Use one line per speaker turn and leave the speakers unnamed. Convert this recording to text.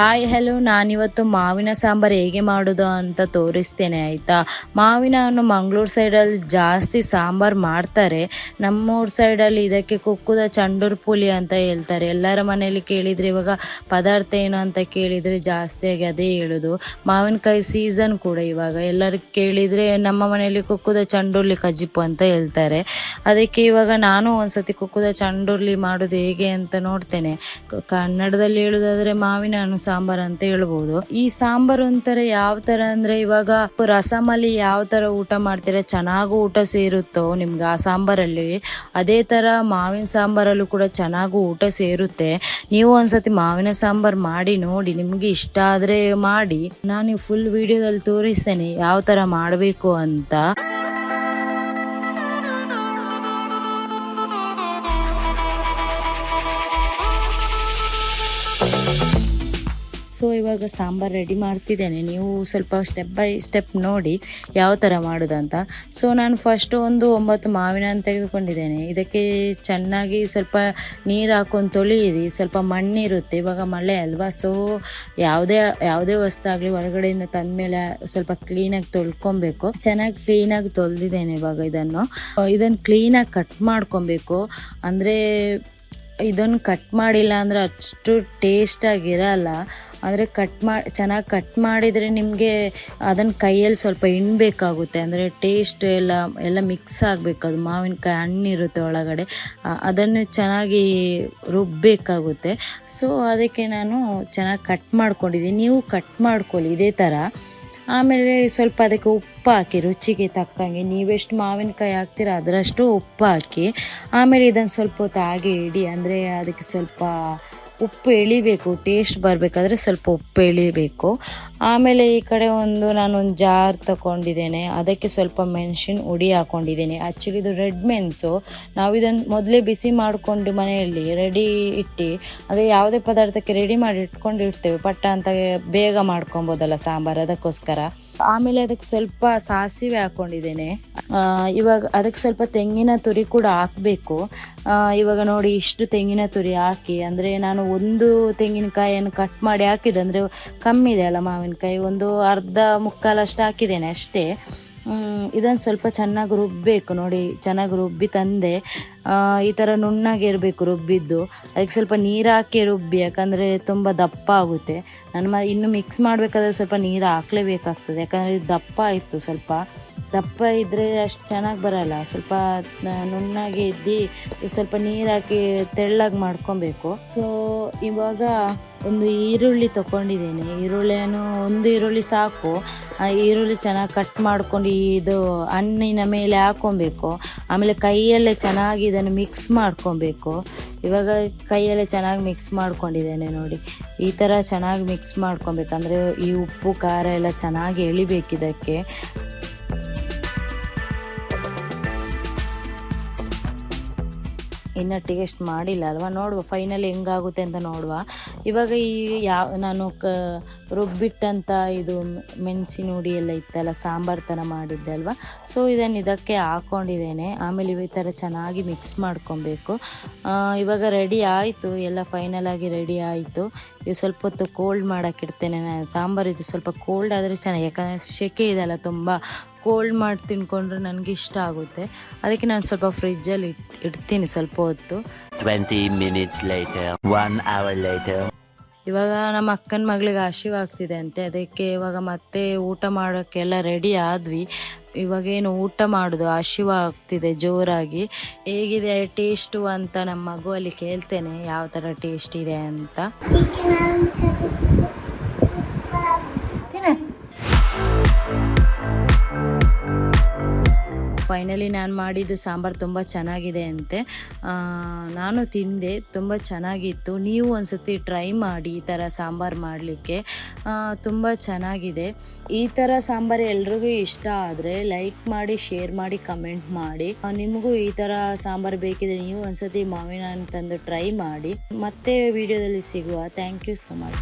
Hi hello ನಾನಿವತ್ತು ಮಾವಿನ ಸಾಂಬಾರು ಹೇಗೆ ಮಾಡೋದು ಅಂತ ತೋರಿಸ್ತೇನೆ, ಆಯಿತಾ? ಮಾವಿನ ಹಣ್ಣು ಮಂಗಳೂರು ಸೈಡಲ್ಲಿ ಜಾಸ್ತಿ ಸಾಂಬಾರು ಮಾಡ್ತಾರೆ. ನಮ್ಮೂರ ಸೈಡಲ್ಲಿ ಇದಕ್ಕೆ ಕುಕ್ಕುದ ಚಂಡೂರು ಪುಲಿ ಅಂತ ಹೇಳ್ತಾರೆ. ಎಲ್ಲರ ಮನೆಯಲ್ಲಿ ಕೇಳಿದರೆ ಇವಾಗ ಪದಾರ್ಥ ಏನು ಅಂತ ಕೇಳಿದರೆ ಜಾಸ್ತಿಯಾಗಿ ಅದೇ ಹೇಳೋದು. ಮಾವಿನಕಾಯಿ ಸೀಸನ್ ಕೂಡ ಇವಾಗ. ಎಲ್ಲರೂ ಕೇಳಿದರೆ ನಮ್ಮ ಮನೆಯಲ್ಲಿ ಕುಕ್ಕುದ ಚಂಡುರ್ಲಿ ಕಜಿಪು ಅಂತ ಹೇಳ್ತಾರೆ. ಅದಕ್ಕೆ ಇವಾಗ ನಾನು ಒಂದ್ಸತಿ ಕುಕ್ಕುದ ಚಂಡುರ್ಲಿ ಮಾಡೋದು ಹೇಗೆ ಅಂತ ನೋಡ್ತೇನೆ. ಕನ್ನಡದಲ್ಲಿ ಹೇಳೋದಾದ್ರೆ ಮಾವಿನ ಹಣ್ಣು ಸಾಂಬಾರ್ ಅಂತ ಹೇಳ್ಬೋದು. ಈ ಸಾಂಬಾರ್ ಒಂಥರ ಯಾವ ತರ ಅಂದ್ರೆ ಇವಾಗ ರಸಮಲ್ಲಿ ಯಾವ ತರ ಊಟ ಮಾಡ್ತೀರಾ, ಚೆನ್ನಾಗೂ ಊಟ ಸೇರುತ್ತೋ ನಿಮ್ಗೆ ಆ ಸಾಂಬಾರಲ್ಲಿ, ಅದೇ ತರ ಮಾವಿನ ಸಾಂಬಾರಲ್ಲೂ ಕೂಡ ಚೆನ್ನಾಗೂ ಊಟ ಸೇರುತ್ತೆ. ನೀವು ಒಂದ್ಸತಿ ಮಾವಿನ ಸಾಂಬಾರ್ ಮಾಡಿ ನೋಡಿ, ನಿಮ್ಗೆ ಇಷ್ಟ ಆದ್ರೆ ಮಾಡಿ. ನಾನು ಫುಲ್ ವಿಡಿಯೋದಲ್ಲಿ ತೋರಿಸ್ತೇನೆ ಯಾವ ತರ ಮಾಡಬೇಕು ಅಂತ. ಸೊ ಇವಾಗ ಸಾಂಬಾರು ರೆಡಿ ಮಾಡ್ತಿದ್ದೇನೆ. ನೀವು ಸ್ವಲ್ಪ ಸ್ಟೆಪ್ ಬೈ ಸ್ಟೆಪ್ ನೋಡಿ ಯಾವ ಥರ ಮಾಡೋದಂತ. ಸೊ ನಾನು ಫಸ್ಟು ಒಂದು ಒಂಬತ್ತು ಮಾವಿನ ಹಣ್ಣು ತೆಗೆದುಕೊಂಡಿದ್ದೇನೆ. ಇದಕ್ಕೆ ಚೆನ್ನಾಗಿ ಸ್ವಲ್ಪ ನೀರು ಹಾಕೊಂಡು ತೊಳೆಯಿರಿ. ಸ್ವಲ್ಪ ಮಣ್ಣಿರುತ್ತೆ. ಇವಾಗ ಮಳೆ ಅಲ್ವಾ? ಸೊ ಯಾವುದೇ ಯಾವುದೇ ಆಗಲಿ ಹೊರಗಡೆಯಿಂದ ತಂದಮೇಲೆ ಸ್ವಲ್ಪ ಕ್ಲೀನಾಗಿ ತೊಳ್ಕೊಬೇಕು. ಚೆನ್ನಾಗಿ ಕ್ಲೀನಾಗಿ ತೊಳೆದಿದ್ದೇನೆ ಇವಾಗ ಇದನ್ನು. ಇದನ್ನು ಕ್ಲೀನಾಗಿ ಕಟ್ ಮಾಡ್ಕೊಬೇಕು. ಅಂದರೆ ಇದನ್ನು ಕಟ್ ಮಾಡಿಲ್ಲ ಅಂದರೆ ಅಷ್ಟು ಟೇಸ್ಟಾಗಿರಲ್ಲ ಅಂದರೆ ಕಟ್ ಮಾಡಿ ಚೆನ್ನಾಗಿ ಕಟ್ ಮಾಡಿದರೆ ನಿಮಗೆ ಅದನ್ನು ಕೈಯಲ್ಲಿ ಸ್ವಲ್ಪ ಇಣ್ಬೇಕಾಗುತ್ತೆ ಅಂದರೆ ಟೇಸ್ಟ್ ಎಲ್ಲ ಎಲ್ಲ ಮಿಕ್ಸ್ ಆಗಬೇಕು. ಅದು ಮಾವಿನಕಾಯಿ ಹಣ್ಣಿರುತ್ತೆ ಒಳಗಡೆ. ಅದನ್ನು ಚೆನ್ನಾಗಿ ರುಬ್ಬಬೇಕಾಗುತ್ತೆ ಸೊ ಅದಕ್ಕೆ ನಾನು ಚೆನ್ನಾಗಿ ಕಟ್ ಮಾಡ್ಕೊಂಡಿದ್ದೀನಿ. ನೀವು ಕಟ್ ಮಾಡ್ಕೊಳ್ಳಿ. ಇದೇ ಥರ ಆಮೇಲೆ ಸ್ವಲ್ಪ ಅದಕ್ಕೆ ಉಪ್ಪು ಹಾಕಿ, ರುಚಿಗೆ ತಕ್ಕಂಗೆ. ನೀವೆಷ್ಟು ಮಾವಿನಕಾಯಿ ಹಾಕ್ತೀರ, ಅದರಷ್ಟು ಉಪ್ಪು ಹಾಕಿ. ಆಮೇಲೆ ಇದನ್ನು ಸ್ವಲ್ಪ ಹೊತ್ತು ಹಾಗೆ ಇಡಿ. ಅಂದರೆ ಅದಕ್ಕೆ ಸ್ವಲ್ಪ ಉಪ್ಪು ಎಳಿಬೇಕು ಟೇಸ್ಟ್ ಬರಬೇಕಾದ್ರೆ ಸ್ವಲ್ಪ ಉಪ್ಪು ಎಳಿಬೇಕು. ಆಮೇಲೆ ಈ ಕಡೆ ಒಂದು ನಾನೊಂದು ಜಾರ್ ತಗೊಂಡಿದ್ದೇನೆ ಅದಕ್ಕೆ ಸ್ವಲ್ಪ ಮೆಣಸಿನ ಉಡಿ ಹಾಕೊಂಡಿದ್ದೇನೆ. ಆ್ಯಕ್ಚುಲಿ ಇದು ರೆಡ್ ಮೆಣಸು. ನಾವು ಇದನ್ನು ಮೊದಲೇ ಬಿಸಿ ಮಾಡಿಕೊಂಡು ಮನೆಯಲ್ಲಿ ರೆಡಿ ಇಟ್ಟು, ಅದೇ ಯಾವುದೇ ಪದಾರ್ಥಕ್ಕೆ ರೆಡಿ ಮಾಡಿ ಇಟ್ಕೊಂಡು ಇಡ್ತೇವೆ. ಪಟ್ಟ ಅಂತ ಬೇಗ ಮಾಡ್ಕೊಬೋದಲ್ಲ ಸಾಂಬಾರು ಅದಕ್ಕೋಸ್ಕರ. ಆಮೇಲೆ ಅದಕ್ಕೆ ಸ್ವಲ್ಪ ಸಾಸಿವೆ ಹಾಕೊಂಡಿದ್ದೇನೆ. ಇವಾಗ ಅದಕ್ಕೆ ಸ್ವಲ್ಪ ತೆಂಗಿನ ತುರಿ ಕೂಡ ಹಾಕಬೇಕು. ಇವಾಗ ನೋಡಿ ಇಷ್ಟು ತೆಂಗಿನ ತುರಿ ಹಾಕಿ, ಅಂದರೆ ನಾನು ಒಂದು ತೆಂಗಿನಕಾಯಿಯನ್ನು ಕಟ್ ಮಾಡಿ ಹಾಕಿದೆ ಅಂದರೆ ಕಮ್ಮಿ ಇದೆ ಅಲ್ಲ ಮಾವಿನಕಾಯಿ? ಒಂದು ಅರ್ಧ ಮುಕ್ಕಾಲಷ್ಟು ಹಾಕಿದ್ದೇನೆ ಅಷ್ಟೇ. ಇದನ್ನು ಸ್ವಲ್ಪ ಚೆನ್ನಾಗಿ ರುಬ್ಬಬೇಕು ನೋಡಿ. ಚೆನ್ನಾಗಿ ರುಬ್ಬಿ ತಂದೆ. ಈ ಥರ ನುಣ್ಣಗಿರಬೇಕು ರುಬ್ಬಿದ್ದು. ಅದಕ್ಕೆ ಸ್ವಲ್ಪ ನೀರು ಹಾಕಿ ರುಬ್ಬಿ, ಯಾಕಂದರೆ ತುಂಬ ದಪ್ಪ ಆಗುತ್ತೆ. ನಾನು ಮ, ಇನ್ನು ಮಿಕ್ಸ್ ಮಾಡಬೇಕಾದ್ರೆ ಸ್ವಲ್ಪ ನೀರು ಹಾಕ್ಲೇಬೇಕಾಗ್ತದೆ. ಯಾಕಂದರೆ ಇದು ದಪ್ಪ ಇತ್ತು ಸ್ವಲ್ಪ. ದಪ್ಪ ಇದ್ದರೆ ಅಷ್ಟು ಚೆನ್ನಾಗಿ ಬರಲ್ಲ. ಸ್ವಲ್ಪ ನುಣ್ಣಗೆ ಇದ್ದು ಸ್ವಲ್ಪ ನೀರು ಹಾಕಿ ತೆಳ್ಳಗೆ ಮಾಡ್ಕೊಬೇಕು. ಸೊ ಇವಾಗ ಒಂದು ಈರುಳ್ಳಿ ತಗೊಂಡಿದ್ದೇನೆ ಈರುಳ್ಳಿಯನ್ನು ಒಂದು ಈರುಳ್ಳಿ ಸಾಕು. ಆ, ಈರುಳ್ಳಿ ಚೆನ್ನಾಗಿ ಕಟ್ ಮಾಡ್ಕೊಂಡು ಇದು ಹಣ್ಣಿನ ಮೇಲೆ ಹಾಕೊಬೇಕು. ಆಮೇಲೆ ಕೈಯಲ್ಲೇ ಚೆನ್ನಾಗಿ ಇದನ್ನು ಮಿಕ್ಸ್ ಮಾಡ್ಕೊಬೇಕು. ಇವಾಗ ಕೈಯಲ್ಲೇ ಚೆನ್ನಾಗಿ ಮಿಕ್ಸ್ ಮಾಡ್ಕೊಂಡಿದ್ದೇನೆ ನೋಡಿ. ಈ ಥರ ಚೆನ್ನಾಗಿ ಮಿಕ್ಸ್ ಮಾಡ್ಕೊಬೇಕಂದ್ರೆ ಈ ಉಪ್ಪು, ಖಾರ ಎಲ್ಲ ಚೆನ್ನಾಗಿ ಎಳಿಬೇಕು ಇದಕ್ಕೆ. ಇನ್ನು ಟೇಸ್ಟ್ ಮಾಡಿಲ್ಲ ಅಲ್ವಾ? ನೋಡುವ ಫೈನಲ್ ಹೆಂಗಾಗುತ್ತೆ ಅಂತ ನೋಡುವ. ಇವಾಗ ಈ ಯಾವ, ನಾನು ಕ ರುಬ್ಬಿಟ್ಟಂಥ ಇದು ಮೆಣಸಿನ ಹುಡಿ ಎಲ್ಲ ಇತ್ತಲ್ಲ ಸಾಂಬಾರು ಥರ ಮಾಡಿದ್ದೆ ಅಲ್ವಾ? ಸೊ ಇದನ್ನು ಇದಕ್ಕೆ ಹಾಕ್ಕೊಂಡಿದ್ದೇನೆ ಆಮೇಲೆ ಈ ಥರ ಚೆನ್ನಾಗಿ ಮಿಕ್ಸ್ ಮಾಡ್ಕೊಬೇಕು. ಇವಾಗ ರೆಡಿ ಆಯಿತು ಎಲ್ಲ ಫೈನಲ್ ಆಗಿ ರೆಡಿ ಆಯಿತು. ಇದು ಸ್ವಲ್ಪ ಹೊತ್ತು ಕೋಲ್ಡ್ ಮಾಡೋಕ್ಕಿಡ್ತೇನೆ ನಾನು. ಸಾಂಬಾರು ಇದು ಸ್ವಲ್ಪ ಕೋಲ್ಡ್ ಆದರೆ ಚೆನ್ನಾಗಿ ಯಾಕಂದರೆ ಸೆಕೆ ಇದೆಲ್ಲ ತುಂಬ. ಕೋಲ್ಡ್ ಮಾಡಿ ತಿನ್ಕೊಂಡ್ರೆ ನನಗೆ ಇಷ್ಟ ಆಗುತ್ತೆ. ಅದಕ್ಕೆ ನಾನು ಸ್ವಲ್ಪ ಫ್ರಿಜ್ಜಲ್ಲಿ ಇಟ್ ಇಡ್ತೀನಿ ಸ್ವಲ್ಪ ಹೊತ್ತು.
20 minutes later, one hour later.
ಇವಾಗ ನಮ್ಮ ಅಕ್ಕನ ಮಗಳಿಗೆ ಹಸಿವಾಗ್ತಿದೆ ಅಂತೆ. ಅದಕ್ಕೆ ಇವಾಗ ಮತ್ತೆ ಊಟ ಮಾಡೋಕ್ಕೆಲ್ಲ ರೆಡಿ ಆದ್ವಿ. ಇವಾಗೇನು ಊಟ ಮಾಡೋದು ಹಸಿವಾಗ್ತಿದೆ ಜೋರಾಗಿ. ಹೇಗಿದೆ ಟೇಸ್ಟು ಅಂತ ನಮ್ಮ ಮಗು ಅಲ್ಲಿ ಕೇಳ್ತೇನೆ ಯಾವ ಥರ ಟೇಸ್ಟ್ ಇದೆ ಅಂತ. ಫೈನಲಿ ನಾನು ಮಾಡಿದ್ದು ಸಾಂಬಾರು ತುಂಬ ಚೆನ್ನಾಗಿದೆ ಅಂತೆ. ನಾನು ತಿಂದೆ, ತುಂಬ ಚೆನ್ನಾಗಿತ್ತು. ನೀವು ಒಂದ್ಸತಿ ಟ್ರೈ ಮಾಡಿ ಈ ಥರ ಸಾಂಬಾರು ಮಾಡಲಿಕ್ಕೆ. ತುಂಬ ಚೆನ್ನಾಗಿದೆ. ಈ ಥರ ಸಾಂಬಾರು ಎಲ್ರಿಗೂ ಇಷ್ಟ ಆದರೆ ಲೈಕ್ ಮಾಡಿ ಶೇರ್ ಮಾಡಿ ಕಮೆಂಟ್ ಮಾಡಿ. ನಿಮಗೂ ಈ ಥರ ಸಾಂಬಾರು ಬೇಕಿದ್ರೆ ನೀವು ಒಂದ್ಸತಿ ಮಾವಿನ ಹಣ್ಣು ತಂದು ಟ್ರೈ ಮಾಡಿ. ಮತ್ತೆ ವಿಡಿಯೋದಲ್ಲಿ ಸಿಗುವ. Thank you so much